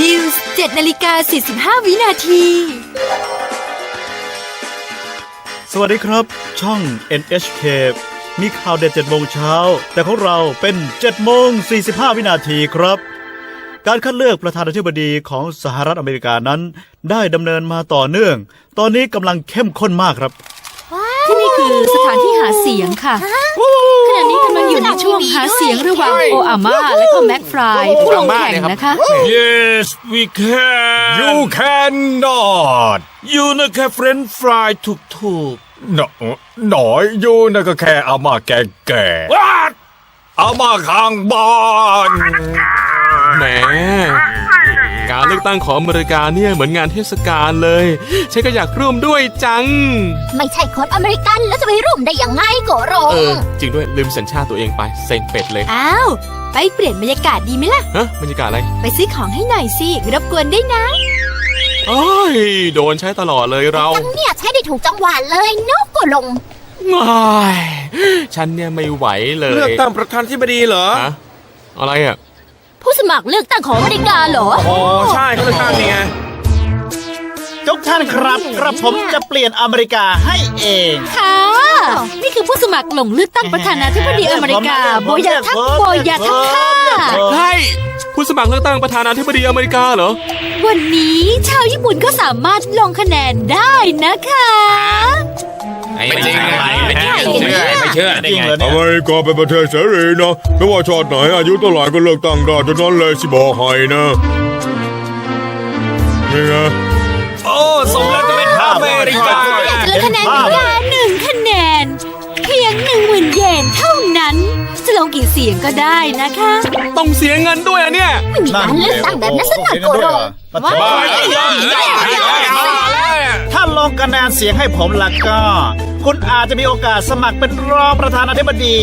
News 7นาฬิกา 45 วินาที สวัสดีครับ ช่อง NHK มีข่าวเด็ด7โมงเช้า แต่ของเราเป็น7โมง45 วินาทีครับ การคัดเลือกประธานาธิบดีของสหรัฐอเมริกานั้น ได้ดำเนินมาต่อเนื่อง ตอนนี้กำลังเข้มข้นมากครับ คือสถานที่หาเสียงค่ะ ขณะนี้กำลังอยู่ในช่วงหาเสียงระหว่างโออาม่าและก็แม็กฟรายผู้ลงแข่งนะคะ Yes we can You cannot ยูนะแค่เฟรนฟรายถูกถูกหนอหน่อยยูนะก็แค่เอามาแก่แก่ๆว้าดๆเอามาข้างบ้าน แหม การเลือกตั้งของอเมริกาเนี่ยเหมือนงานเทศกาลเลยฉันก็อยากร่วมด้วยจัง ไม่ใช่คนอเมริกันแล้วจะไปร่วมได้ยังไงโกโรงเออ จริงด้วยลืมสัญชาติตัวเองไปเซ็งเป็ดเลย อ้าว ไปเปลี่ยนบรรยากาศดีไหมล่ะ ฮะบรรยากาศอะไร ไปซื้อของให้หน่อยสิรบกวนได้วยนะโอ้ยโดนใช้ตลอดเลยเราจังเนี่ยใช้ได้ถูกจังหวะเลยเนกโกโรงไม่ฉันเนี่ยไม่ไหวเลยเลือกตั้งประธานาธิบดีเหรอฮะอะไรอะ ผู้สมัครเลือกตั้งของอเมริกาเหรอ อ๋อใช่เขาเลือกตั้งนี่ไงทุกท่านครับกระผมจะเปลี่ยนอเมริกาให้เอง ค่ะ นี่คือผู้สมัครลงเลือกตั้งประธานาธิบดีอเมริกา โบยาทักโบยาทักค่ะใช่ผู้สมัครเลือกตั้งประธานาธิบดีอเมริกาเหรอ วันนี้ชาวญี่ปุ่นก็สามารถลงคะแนนได้นะคะ ไม่จริงไม่เชื่อไม่เชื่อจริงเหรอเนี่อยเมริกาเป็นประเทศเสรีนะ ไม่ว่าชาติไหนอายุเท่าไหร่ก็เลือกตั้งได้จนนั้นเลยสิบอกให้นะนี่ไงโอ้สมแล้วจะเป็นอเมริกาอยากจะลงคะแนนอีกค่ะหนึ่งคะแนนเพียงหนึ่งหมื่นเยนเท่านั้น จะลงกี่เสียงก็ได้นะคะ ต้องเสียเงินด้วยอะเนี่ย ไม่มีการเลือกตั้งแบบนั้นสักหน่อยโกโรงบ้า ถ้าลงคะแนนเสียงให้ผมล่ะก็ คุณอาจจะมีโอกาสสมัครเป็นรองประธานาธิบดี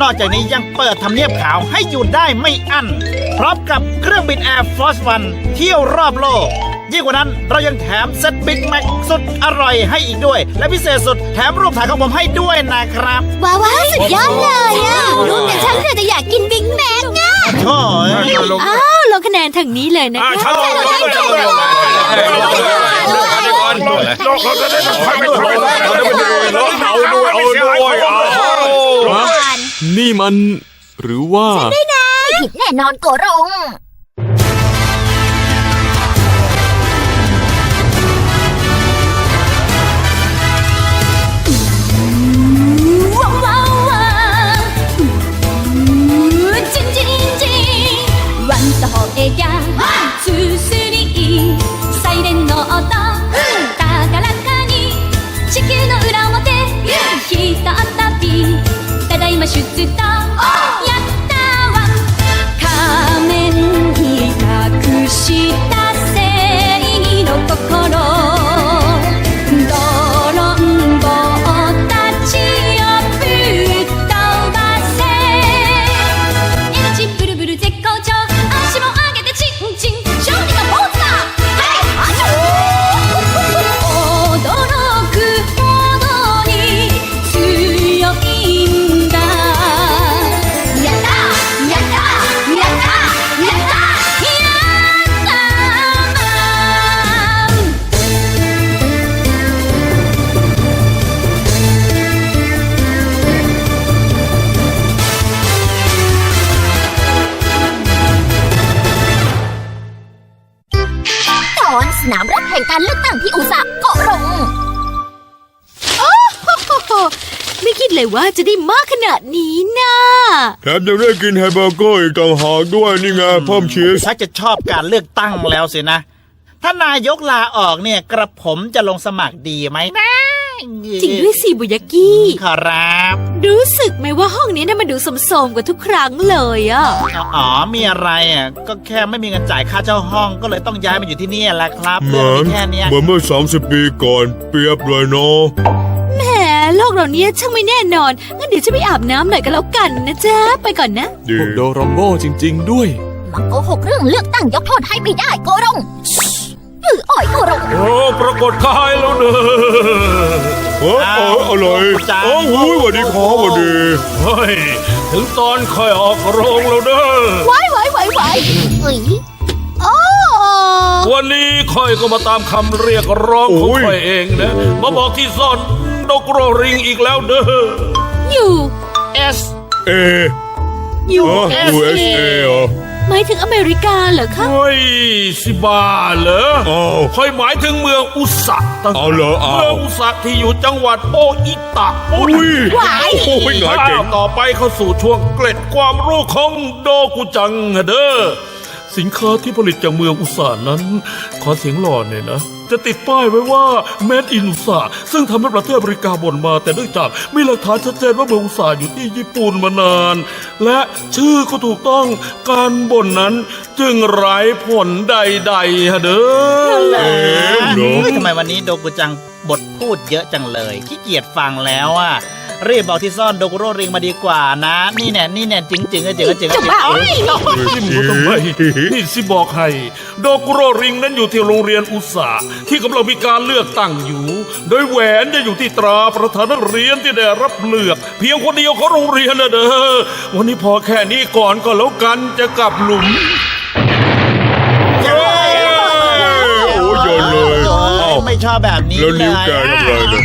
นอกจากนี้ยังเปิดทำเนียบขาวให้อยู่ได้ไม่อั้นพร้อมกับเครื่องบิน Air Force One เที่ยวรอบโลกยิ่งกว่านั้นเรายังแถมเซ็ตบิ๊กแม็กสุดอร่อยให้อีกด้วย และพิเศษสุดแถมรูปถ่ายของผมให้ด้วยนะครับ ว้าวว้าวสุดยอดเลยอะรู้แต่ฉันเลยจะอยากกินบิ๊กแม็กอะโถ่เอ้ยอ้าวลงคะแนนทางนี้เลยนะอ่าคะ ด้วลยเราเราได้ทำความเป็นธรรมดาเราได้เป็นเราเอาด้วยเอาด้วยเอานี่มันหรือว่าไม่ผิดแน่นอนโกรง ただい เลยว่าจะได้มากขนาดนี้นะแถมยังได้กินแฮมเบอร์เกอร์อีกต่างหากด้วยนี่ไงเพิ่มชีสชักจะชอบการเลือกตั้งแล้วสินะ ถ้านายกลาออกเนี่ยกระผมจะลงสมัครดีไหมนะจริงด้วยสิบุยากิขอรับ รู้สึกไหมว่าห้องนี้น่ะมันดูสมๆกว่าทุกครั้งเลยอะอ๋อมีอะไรอะก็แค่ไม่มีเงินจ่ายค่าเช่าห้องก็เลยต้องย้ายมาอยู่ที่นี่แหละครับเหเรื่อมืงอนมีแค่เนี้ยเหมือนเมื่อ 30 ปีก่อนเปรียบเลยเนาะแหมโล กเราเนี้ยช่างไม่แน่นอน งั้นเดี๋ยวจะไปอาบน้ำหน่อยก็แล้วกันนะจ๊ะ ไปก่อนนะดีพวกโดรอมโบจริง ๆ ด้วยมาโกหกเรื่องเลือกตั้งยกโทษให้ไม่ได้โกรงหรืออ่อยโกรงโอ้ปรากฏกายแล้วเนอะเออเอออะไรโอ้โหสวัสดีครับสวัสดีเฮ้ยถึงตอนค่อยออกโรงแล้วเด้อไว้ไว้ไว้ไว้เอ้ยโอ้วันนี้ค่อยก็มาตามคำเรียกร้องของโอ้ยค่อยเองนะ มาบอกที่ซ่อน ดอกโรริงอีกแล้วเด้ออยู่ S เออยู่อ๋อ USA เหรอหมายถึงอเมริกาเหรอคะ เฮ้ยสิบาเหรออ้าวค่อยหมายถึงเมืองอุสะตั้งเอาเหรอเอาเมืองอุสะที่อยู่จังหวัดโออิตะอุ้ยโอ้ยหงายเก่ง ก้าวต่อไปเข้าสู่ช่วงเกล็ดความรู้ของโดกุจังเด้อ สินค้าที่ผลิตจากเมืองอุตสาหนั้น ขอเสียงหล่อหน่อยนะ จะติดป้ายไว้ว่า Made in อุตสาหซึ่งทำให้ประเทศอเมริกาบ่นมา แต่เนื่องจากมีหลักฐานชัดเจนว่าเมืองอุตสาหอยู่ที่ญี่ปุ่นมานาน และชื่อก็ถูกต้องการบ่นนั้นจึงไร้ผลใดๆฮะเด้อเอ๊ะเหรอเฮ้ยทำไมวันนี้โดกุจังบทพูดเยอะจังเลยขี้เกียจฟังแล้วอะ รีบบอกที่ซ่อนโดกุโรริงมาดีกว่านะ นี่แน่นี่แน่จริงจริงๆจริงๆจริงๆจริงๆโอ๊ยจิ้มเขาทำไมนี่สิบอกให้โดกุโรริงนั้นอยู่ที่โรงเรียนอุตสาหที่กำลังมีการเลือกตั้งอยู่ โดยแหวนจะอยู่ที่ตราประธานนักเรียนที่ได้รับเลือก เพียงคนเดียวของโรงเรียนนะเด้อวันนี้พอแค่นี้ก่อนก็แล้วกันจะกลับหลุมโอ้ยโยนเลยอ้าวไม่ชอบแบบนี้แล้วนิ้วแกเลยทำอะไรเนี่ย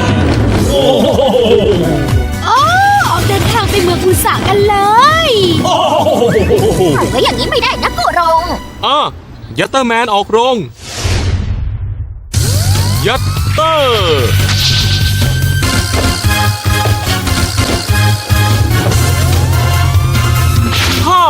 โอ้ออกเดินทางไปเมืองอุสากันเลยไว้อย่างนี้ไม่ได้นะกูรง อะยัตเตอร์แมนออกโรง ยัตเตอร์ ฮ่า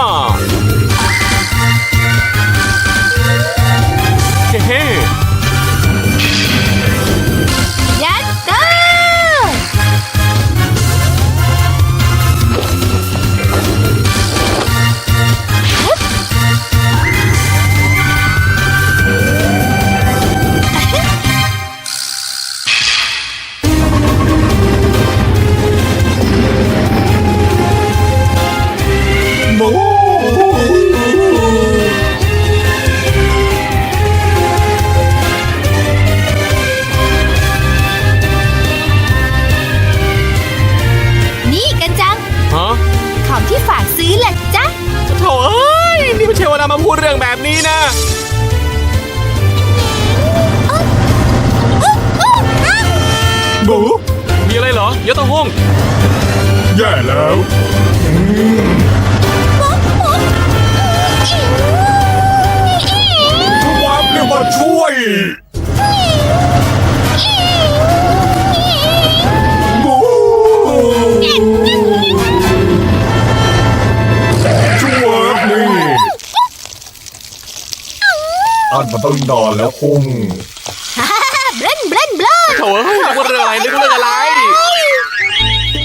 งนอนแล้วคุ้งเบลนเบลนเบลนโถ่เอ้ยนึกว่าเรื่องอะไรนึกว่าเรื่องอะไร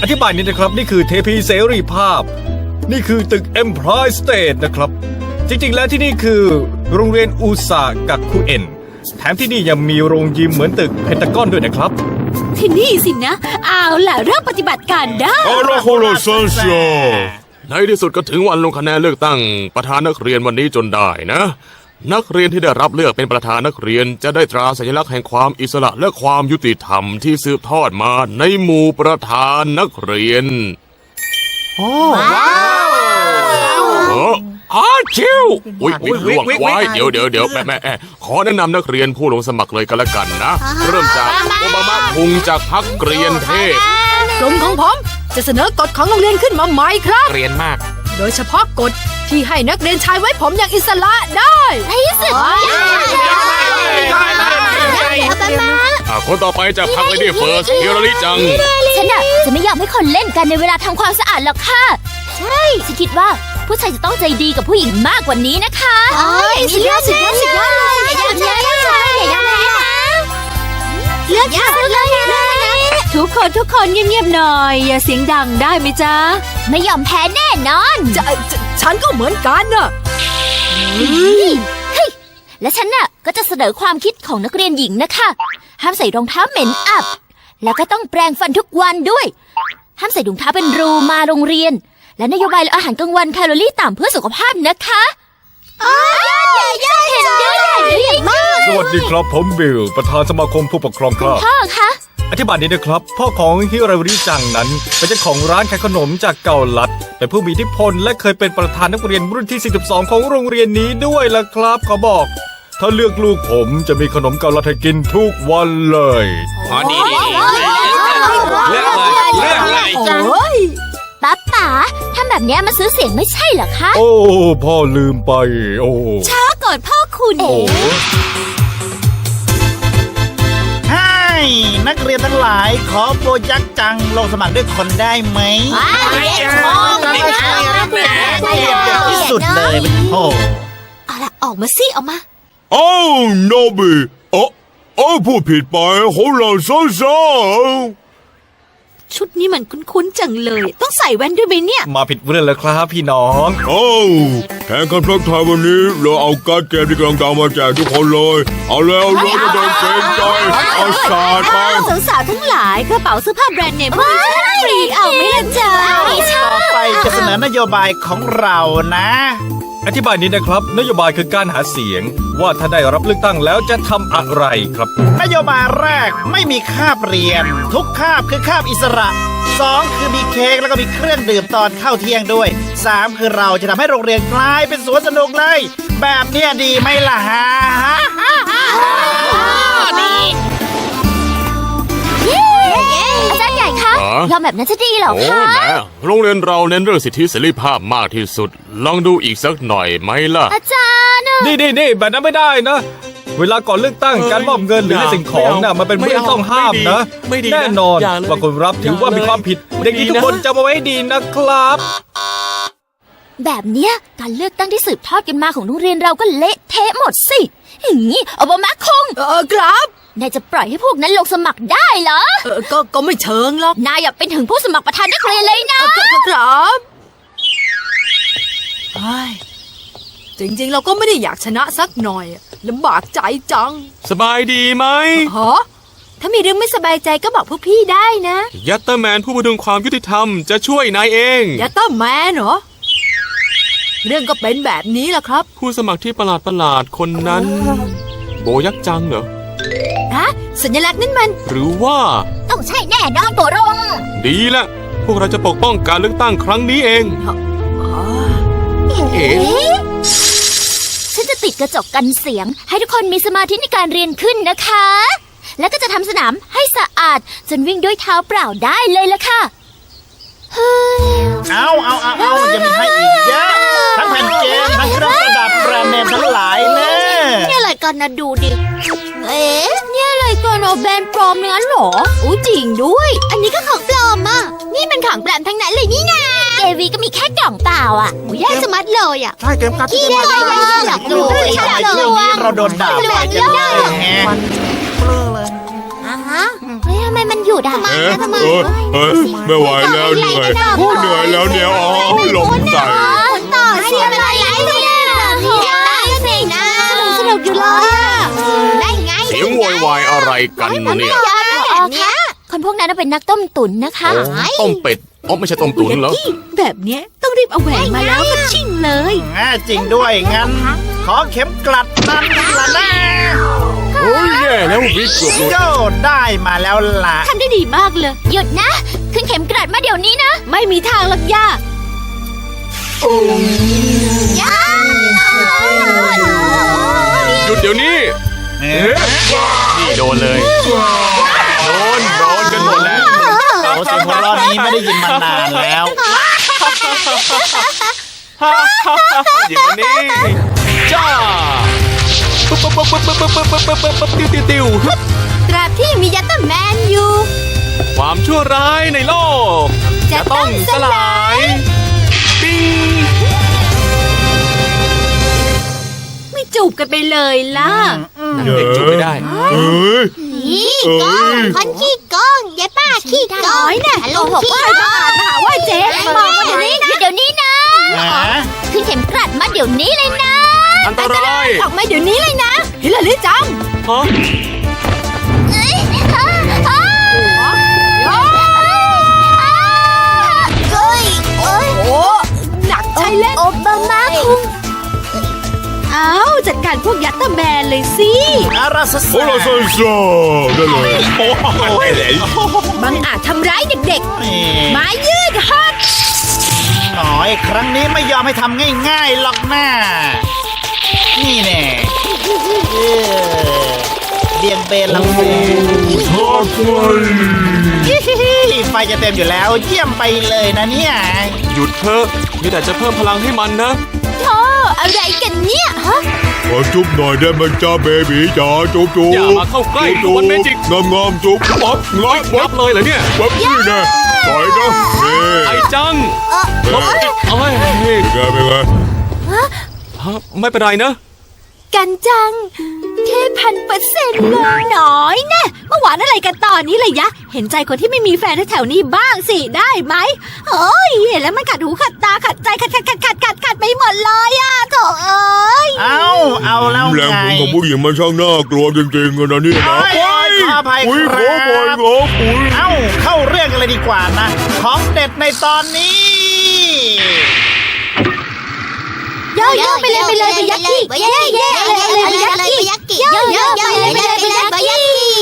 อธิบายนิดนะครับ นี่คือเทพีเสรีภาพ นี่คือตึก Empire State นะครับ จริง ๆ แล้วที่นี่คือโรงเรียนอุซากักคุเอ็น แถมที่นี่ยังมีโรงยิมเหมือนตึกเพนตากอนด้วยนะครับ ที่นี่สินะ เอาล่ะเริ่มปฏิบัติการได้ อาราโคโลซันโซในที่สุดก็ถึงวันลงคะแนนเลือกตั้งประธานนักเรียนวันนี้จนได้นะ นักเรียนที่ได้รับเลือกเป็นประธานนักเรียนจะได้ตราสัญลักษณ์แห่งความอิสระและความยุติธรรมที่สืบทอดมาในหมู่ประธานนักเรียนว้าวอาชิวอุ้ยวิกล่วงไว้เดี๋ยวเดี๋ยวเดี๋ยวแม่แม่แม่ขอแนะนำนักเรียนผู้ลงสมัครเลยกันละกันนะ เริ่มจากโอบามะพุงจากพักเกรียนเทพกลุ่มของผมจะเสนอกฎของโรงเรียนขึ้นมาใหม่ครับเรียนมาก โดยเฉพาะกฎที่ให้นักเรียนชายไว้ผมอย่างอิสระได้สุดยอดอะคนต่อไปจากพักเลดี้เฟิร์สฮิโรริจัง ฉันน่ะจะไม่ยอมให้คนเล่นกันในเวลาทำความสะอาดหรอกค่ะ ใช่ฉันคิดว่าผู้ชายจะต้องใจดีกับผู้หญิงมากกว่านี้นะคะอ๋อสุดยอดสุดยอดสุดยอดเลยอย่ายอมแพ้อย่ายอมแพ้นะเลือกค่ะเลือกเลยทุทุกคนทุกคนเงียบๆหน่อย อย่าเสียงดังได้ไหมจ๊ะ ไม่ยอมแพ้แน่นอนจะฉันก็เหมือนกันน่ะและฉันน่ะก็จะเสนอความคิดของนักเรียนหญิงนะคะ ห้ามใส่รองเท้าเหม็นอับ แล้วก็ต้องแปรงฟันทุกวันด้วย ห้ามใส่ถุงเท้าเป็นรูมาโรงเรียน และนโยบายอาหารกลางวันแคลอรี่ต่ำเพื่อสุขภาพนะคะอ๋อยอดเห็นด้วยเห็นด้วยมากสวัสดีครับผมบิลประธานสมาคมผู้ปกครองครับพ่อคะ อธิบายนี้นะครับ พ่อของฮิราริจังนั้น เป็นเจ้าของร้านขายขนมจากเกาลัด เป็นผู้มีอิทธิพลและเคยเป็นประธานนักเรียนรุ่นที่ 42 ของโรงเรียนนี้ด้วยล่ะครับเขาบอก ถ้าเลือกลูกผมจะมีขนมเกาลัดให้กินทุกวันเลยอ๋อดีดีเลือกเลยเลือกเลยโอ้ยป๊าป๋าทำแบบเนี้ยมาซื้อเสียงไม่ใช่เหรอคะ โอ้ พ่อลืมไป โอ้ช้าก่อนพ่อคุณเอ๋ นักเรียนทั้งหลาย ขอโปรยักษ์จังลงสมัครด้วยคนได้ไหมไม่มอไม่ได้เรียบเรียบที่สุดเลยโอ้เอาละออกมาสิออกมาอ้โนบิโอ้โอ้พูดผิดไปของเราซ้ำ ชุดนี้มันคุ้นๆจังเลย ต้องใส่แว่นด้วยไหมเนี่ย มาผิดเรื่องแล้วครับพี่น้องๆโอ้าวแข่งกันทักทายวันนี้ เราเอาการ์ดเกมที่กำลังดังมาแจกทุกคนเลย เอาแล้วเราจะโดนเกรงใจเอาสาดไปสาวๆทั้งหลายกระเป๋าเสื้อผ้าแบรนด์เนมพวกนี้ฉันฟรีเอาไหมล่ะจ๊ะ ต่อไปจะเสนอนโยบายของเรานะ อธิบายนี้นะครับ นโยบายคือการหาเสียง ว่าถ้าได้รับเลือกตั้งแล้วจะทำอะไรครับ นโยบายแรกไม่มีคาบเรียน ทุกคาบคือคาบอิสระสองคือมีเค้กแล้วก็มีเครื่องดื่มตอนเข้าเที่ยงด้วยสามคือเราจะทำให้โรงเรียนกลายเป็นสวนสนุกเลย แบบเนี้ยดีไหมล่ะฮะอ อ๋อ ยอมแบบนั้นจะดีเหรอโอ้คะแม่โรงเรียนเราเน้นเรื่องสิทธิเสรีภาพมากที่สุด ลองดูอีกสักหน่อยไหมล่ะ อาจารย์อะนี่นี่นี่แบบนั้นไม่ได้นะ เวลาก่อนเลือกตั้งเอ้ยการมอบเงินหรืออย่าให้สิ่งของน่ะไม่เอามันเป็นเรื่องไม่เอาต้องห้ามนะไม่ดีไม่ดีนะแน่นอนอย่าเลยว่าคนรับถือว่าอย่าเลยมีความผิดไม่เด็กนี้ดีทุกนะคนจำเอาไว้ให้ดีนะครับ แบบเนี้ยการเลือกตั้งที่สืบทอดกันมาของโรงเรียนเราก็เละเทะหมดสิอย่างนี้อบามาคง เออครับ นายจะปล่อยให้พวกนั้นลงสมัครได้เหรอ เออก็ก็ไม่เชิงหรอก นายอยากเป็นถึงผู้สมัครประธานนักเรียนเลยนะครับเฮ้ยจริงๆ เราก็ไม่ได้อยากชนะสักหน่อยลำบากใจจังสบายดีไหมฮะถ้ามีเรื่องไม่สบายใจก็บอกพวกพี่ได้นะ ยัตเตอร์แมนผู้พดุงความยุติธรรมจะช่วยนายเองอย่าต้อมแมนเหรอ เรื่องก็เป็นแบบนี้แหละครับ ผู้สมัครที่ประหลาดประหลาดๆคนนั้น โบยักษ์จังเหรอฮะสัญลักษณ์นั่นมัน หรือว่า ต้องใช่แน่นอนตัวรงดีละพวกเราจะปกป้องการเลือกตั้งครั้งนี้เองอ๋อเอ๊ะฉันจะติดกระจกกันเสียง ให้ทุกคนมีสมาธิในการเรียนขึ้นนะคะ แล้วก็จะทำสนามให้สะอาด จนวิ่งด้วยเท้าเปล่าได้เลยละค่ะ เฮ้ยเอาเอาเอาเอายังมีให้อีกเยอะทั้งแผ่นเกมทั้งเครื่องประดับแบรนด์เนมทั้งหลายแน่นี่อะไรกันนะดูดิ เอ๊ะเนี่ยอะไรกันเอาแบรนด์ปลอมงั้นเหรออู้จริงด้วย อันนี้ก็ของปลอมอะ นี่มันของปลอมทั้งนั้นเลยนี่นาเอวีก็มีแค่กล่องเปล่าอะโอ้ยแย่สมัดเลยอะ ใช่เกมการ์ดที่ขี้จะเลมายหลอกลดูวงทำไมช่วงนี้เราโดนด่าบ่อยจังเลย ดอะเอ๊ะเออเออไม่ไหวแล้วเหนื่อยโอ้เหนื่อยแล้วเนี่ยอ๋อลมใส่ต่อให้เป็นอะไรเนี่ยได้สินะสนุกอยู่เลยได้ไงเสียงโวยวายอะไรกันเนี่ยแบบเนี้ยคนพวกนั้นเป็นนักต้มตุ๋นนะคะต้มเป็ดอ๋อไม่ใช่ต้มตุ๋นเหรอแบบเนี้ยต้องรีบเอาแหวนมาแล้วก็ชิ่งเลยอ่าจริงด้วยงั้นขอเข็มกลัดนั้นละนะโอ้ยแย่แล้ววิกเกือบหลุดโจ้ได้มาแล้วล่ะ ทำได้ดีมากเลย หยุดนะ ขึ้นเข็มกลัดมาเดี๋ยวนี้นะ ไม่มีทางหรอกย่าหยุดเดี๋ยวนี้เอ๊ะนี่โดนเลย โดน โดนกันหมดแล้วโอ้เสียงหัวเราะนี้ไม่ได้ยินมานานแล้วเดี๋ยวนี้จ้า ปุ๊บปุ๊บปุ๊บปุ๊บปุ๊บปุ๊บปุ๊บปุ๊บปุ๊บติ้วติ้วติ้วตราบที่มียัตเตอร์แมนอยู่ ความชั่วร้ายในโลก จะต้องสลาย ปิ้งไม่จูบกันไปเลยล่ะ เด็กจุดไม่ได้ เอ้ยนี่เอ้ยคนขี้โกงยายป้าขี้ก้อยน่ะลงขี้มาอ่านหาว่าเจ๊มาเดี๋ยวนี้นะเดี๋ยวนี้นะ ขึ้นเข็มกลัดมาเดี๋ยวนี้เลยนะ อันตราย ออกมาเดี๋ยวนี้เลยนะฮิลลารีจังฮะเอ้ยอ้าอ้าเอ้ยเอ้ยโอ้หนักใช่เล่นโอบามาคุงเอาจัดการพวกยัตเตอร์แมนเลยสิอาราสโอ้โหโซ่โซ่ได้เลยโอ้โหบังอาจทำร้ายเด็กนี่ๆไม้ยืดฮอตหน่อยครั้งนี้ไม่ยอมให้ทำง่ายๆหรอกนะ นี่แน่เออเบี่ยงเบนลำเส้นชาร์จไฟไฟจะเต็มอยู่แล้วเยี่ยมไปเลยนะเนี่ย หยุดเถอะมีแต่จะเพิ่มพลังให้มันนะโธ่อะไรกันเนี่ยฮะขอจุ๊บหน่อยได้ไหมจ้าเบบีจ๋าจุ๊บจุ๊บอย่ามาเข้าใกล้จุ๊บมันเมจิกงามงามๆจุ๊บป๊อบงับงับเลยเหรอเนี่ยป๊อบนี่นะต่อยนะนี่ไอ้จังเฮ้ยเอ้ยเป็นไงเป็นไงฮะไม่เป็นไรนะ กันจัง เทพันเปอร์เซ็นต์เลยน้อยแน่เมื่อวานอะไรกันตอนนี้เลยยะ เห็นใจคนที่ไม่มีแฟนแถวๆนี้บ้างสิได้ไหมเฮ้ยเห็นแล้วมันขัดหูขัดตาขัดใจขัดขัดขัดขัดขัดขัดไปหมดเลยอะโถเอ้ย เอาเอาแล้วแรงไงผมของผู้หญิงมันช่างน่ากลัวจริงๆอะนะเนี่ยนะโอ้ยโอ้ยขออภัยอุ้ยคขรัอบบอยงบอุ้ย เอ้าเข้าเรื่องกันเลยดีกว่านะ ของเด็ดในตอนนี้ โยโย่ไปเลยไปเลยไปยักกี้เย่เย่ไปเลยไปยักกี้โยโย่ไปเลยไปเลยไปยักกี้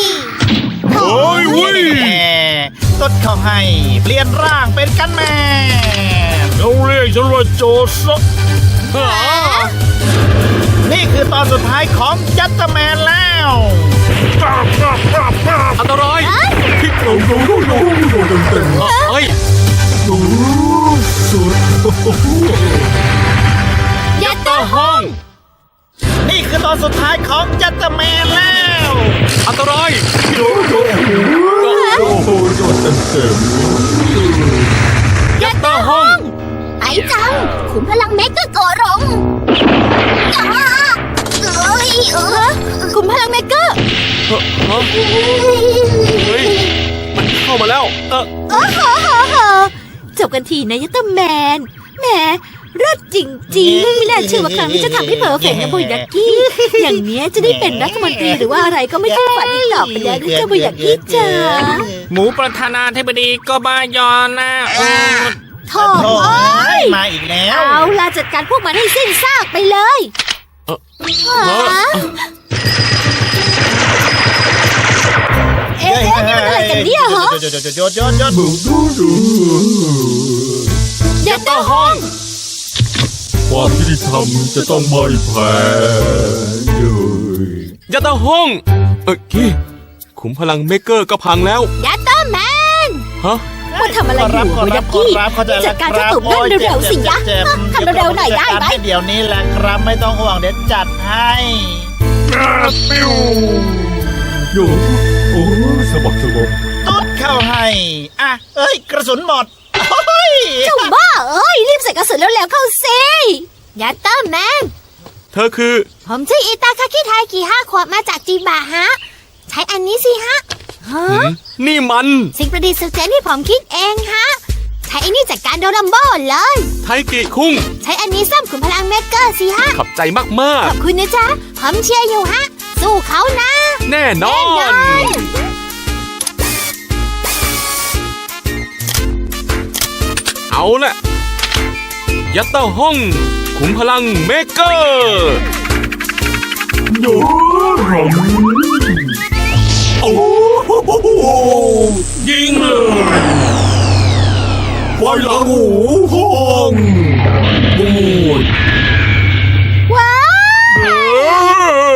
โอ้ยอุ้ยแหมตดเขาให้เปลี่ยนร่างเป็นกันแมนเขาเรียกฉันว่าโจซะนี่คือตอนสุดท้ายของยัตเตอร์แมนแล้วอันตรายเอ้ยยัตตา ห้อง นี่คือตอนสุดท้ายของยัตเตอร์แมนแล้ว อันตรายยัตเตอร์ห้อง ไอ้จังขุนพลังเมกะโกะรงอ้าเอ้ยเออกลุ่มพลังเมกเกอร์เฮ้ย มันเข้ามาแล้ว เออโอ้โหโหโหจบกันทีนะยัตเตอร์แมนแหม เลิศจริงๆ ไม่น่าเชื่อว่าครั้งนี้จะทำให้เพอเฟกต์นะบุยยักกี้ อย่างเนี้ยจะได้เป็นรัฐมนตรีหรือว่าอะไรก็ไม่ต้องฝันอีกต่อไปแล้วนะเจ้าบุยยักกี้จ๋าหมูประธานาธิบดีก็บายอนนะเออโถ่โอ้เอ้ยมาอีกแล้ว เอาล่ะจัดการพวกมันให้สิ้นซากไปเลยเฮ้ยเอ๊ะเอ๊ะนี่มันอะไรกันเนี่ยเหรอโยนโยนโยนโยนโยนยัตเตอร์ห้อง ความยุติธรรมจะต้องไม่แพ้เลยยัตเตอร์ห้อง เอ้ยกี้ขุมพลังเมกเกอร์ก็พังแล้ว ยัตเตอร์แมนฮะ ว่าทำอะไรอยู่บุยยักกี้ขอรับขอรับจัดการเจ้าตุ่มนั่นเร็วๆสิยะเจ็บๆทำเร็วๆหน่อยได้ไหมจัการเดี๋ยวนี้แหละครับไม่ต้องห่วงเดี๋ยวจัดให้โยโอ้สะบักสะบกตุ๊ดเข้าให้ อะ เอ้ย กระสุนหมดโอ้ ยเจ้าบ้าเอ้ยรีบใส่กระสุนแล้วๆเข้าสิยัตเตอร์แมน เธอคือ ผมชื่ออิตาคาคิไทกิห้าขวบมาจากจีบะฮะ ใช้อันนี้สิฮะฮะนี่มัน สิ่งประดิษฐ์สุดเจ๋งที่ผมคิดเองฮะ ใช้อันนี้จัดการโดรัมโบ้เลย ไทกิคุงใช้อันนี้ซ้ำขุนพลังเมกเกอร์สิฮะ ขับใจมากขอบคุณนะจ๊ะผมเชียร์อยู่ฮะ สู้เขานะ ๆ แน่นอน เอาละยัตเตอร์ห้อง ขุมพลังเมกเกอร์โยรำโอ้โหยิงเลยไฟหลังหูห้องบูดว้าว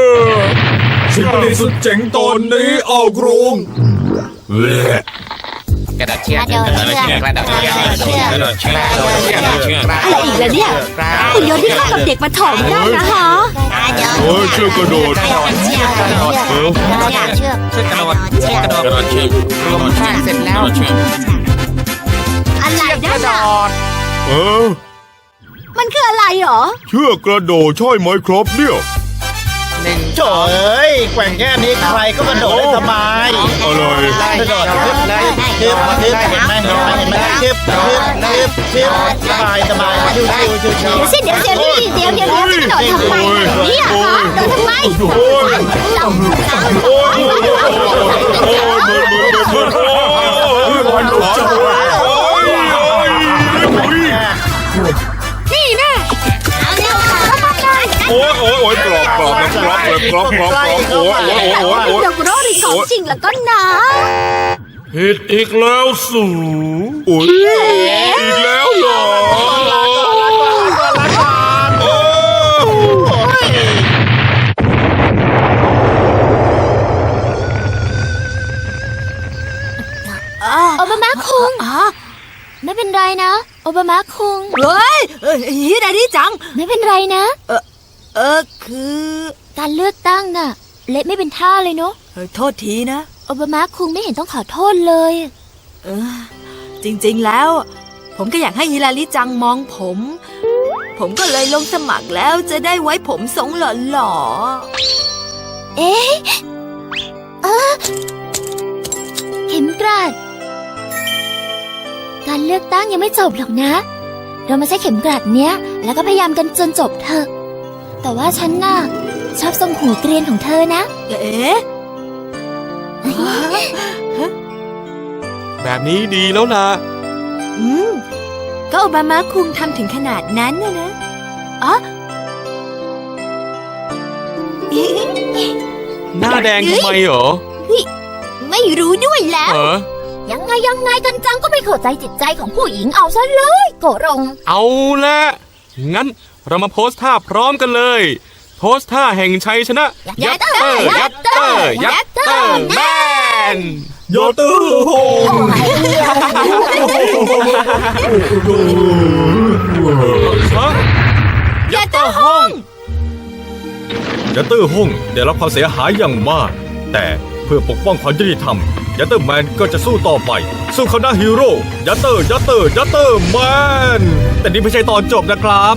สิ่งประดิษฐ์สุดเจ๋งตอนนี้ออกโรงเละ กระดาษเชือกกระดาษเชือกกระดาษเชือกกระดาษเชือกกระดาษเชือกกระดาษเชือกอะไรอีกแล้วเนี่ยหุ่นยนต์ที่เข้ากับเด็กมาถอมได้นะฮะเฮ้ยเชือกกระโดดกระโดดเชือกกระโดดเออกระโดดเชือกช่วยกระโดดเชือกกระโดดกระโดดเชือกรวมชาติเสร็จแล้วเชือกอะไรนั่นน่ะเออมันคืออะไรหรอ เชือกกระโดดใช่ไหมครับเนี่ย หนึ่งโถ่เอ้ยแกว่งแค่นี้ใครก็กระโดดได้สบายอะไรกระโดดทึบเลยทึบทึบเห็นไหมเห็นไหมเห็นไหมทึบทึบทึบทึบสบายสบายชิวชิวชิวชิวเดี๋ยวสิเดี๋ยวเดี๋ยวนี่เดี๋ยวเดี๋ยวเดี๋ยวจะกระโดดทำไมเนี่ยฮะโดดทำไมโอ้ยโอ้ยมือมือมือโอ้ยมันร้อนโอ้ยโอ้ยนี่แน่ โอ้ยโอ้ยโอ้ยกรอบกรอบกรอบเลยกรอบกรอบกรอบโอ้ยโอ้ยโอ้ยโอ้ยเดี๋ยวกระโดดอีกของจริงแล้วก็นะผิดอีกแล้วสูโอ้ยอีกแล้วเหรอโอ้ยโอบามาคุงอ๋อไม่เป็นไรนะ โอบามาคุงเฮ้ยเอ้ยฮิดาดิจัง ไม่เป็นไรนะ เออ คือ การเลือกตั้งน่ะ เละไม่เป็นท่าเลยเนาะเออโทษทีนะ โอบามาคุงไม่เห็นต้องขอโทษเลย เออ จริงๆแล้ว ผมก็อยากให้ฮิลาลิจังมองผม ผมก็เลยลงสมัครแล้วจะได้ไว้ผมทรงหล่อเอ๊ะเออเข็มกลัดการเลือกตั้งยังไม่จบหรอกนะ เรามาใช้เข็มกลัดเนี้ย แล้วก็พยายามกันจนจบเถอะ แต่ว่าฉันน่ะชอบทรงหูเกรียนของเธอนะๆเอ๊ะแบบนี้ดีแล้วนะอืม ก็โอบามาคุงทำถึงขนาดนั้นนะนะอ๋อหน้าแดงทำไมเหรอ ไม่รู้ด้วยแล้วเออยังไงยังไงกันจังก็ไม่เข้าใจจิตใจของผู้หญิงเอาซะเลยโกรง เอาละงั้น เรามาโพสท่าพร้อมกันเลย โพสท่าแห่งชัยชนะ ยัตเตอร์ยัตเตอร์ยัตเตอร์แมนโยตื้อโฮงฮะยัตเตอร์ห้องยัตเตอร์ห้องได้รับความเสียหายอย่างมาก แต่เพื่อปกป้องความยุติธรรมยัตเตอร์แมนก็จะสู้ต่อไป สู้เขาหน้าฮีโร่ยัตเตอร์ยัตเตอร์ยัตเตอร์แมนแต่นี่ไม่ใช่ตอนจบนะครับ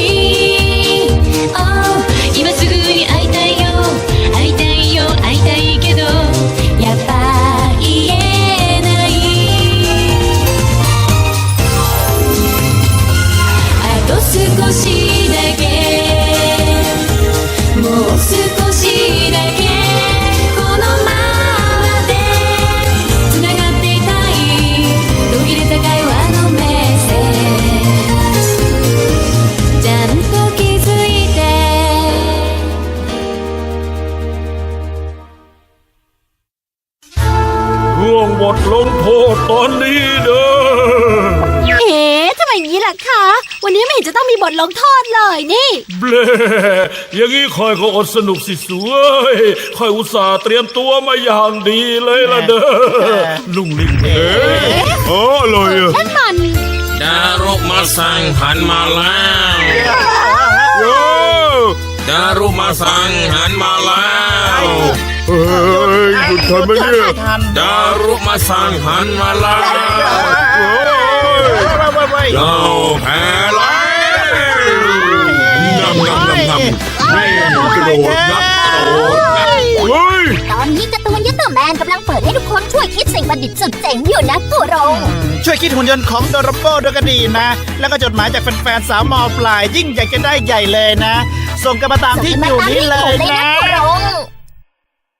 อย่างนี้คอยก็อดสนุกสิสวยคอยอุตส่าห์เตรียมตัวมาอย่างดีเลยล่ะเด้อลุงลิงเอ๊ะอ๋ออะไรอะนั่นมันดารุมาสั่งหันมาแล้วโย่ดารุมาสั่งหันมาแล้วเฮ้ยหยุดทันไหมเนี่ยทันดารุมาสั่งหันมาแล้วโอ้ยไปไปเราแพ้แล้ว งำงำงำงำนี่กระโดดงับกระโดดงับเฮ้ยตอนนี้การ์ตูนยัตเตอร์แมนกำลังเปิดให้ทุกคนช่วยคิดสิ่งประดิษฐ์สุดเจ๋งอยู่นะกุรง ช่วยคิดหุ่นยนต์ของโดรโบด้วยก็ดีนะ แล้วก็จดหมายจากแฟนๆสาวมอปลายยิ่งอยากจะได้ใหญ่เลยนะ ส่งกันมาตามที่อยู่นี้เลยนะ